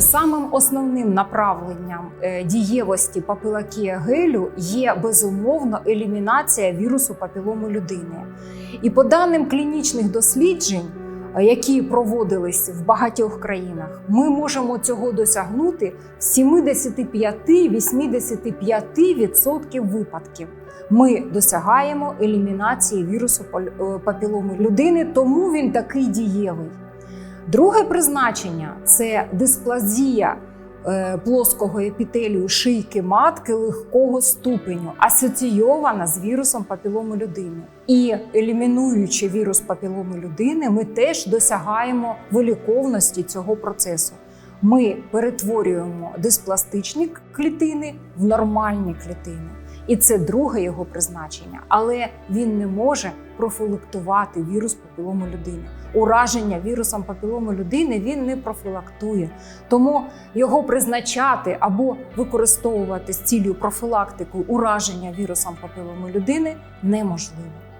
самим основним направленням е, дієвості папілакія гелю є безумовно елімінація вірусу папілому людини. І по даним клінічних досліджень, е, які проводились в багатьох країнах, ми можемо цього досягнути в 75-85% випадків. Ми досягаємо елімінації вірусу е, папіломи людини, тому він такий дієвий. Друге призначення це дисплазія е, плоского епітелію шийки матки легкого ступеню, асоційована з вірусом папіломи людини. І елімінуючи вірус папіломи людини, ми теж досягаємо виліковності цього процесу. Ми перетворюємо диспластичні клітини в нормальні клітини. І це друге його призначення, але він не може профілактувати вірус папілому людини. Ураження вірусом папілому людини він не профілактує. Тому його призначати або використовувати з цілею профілактики ураження вірусом папілому людини неможливо.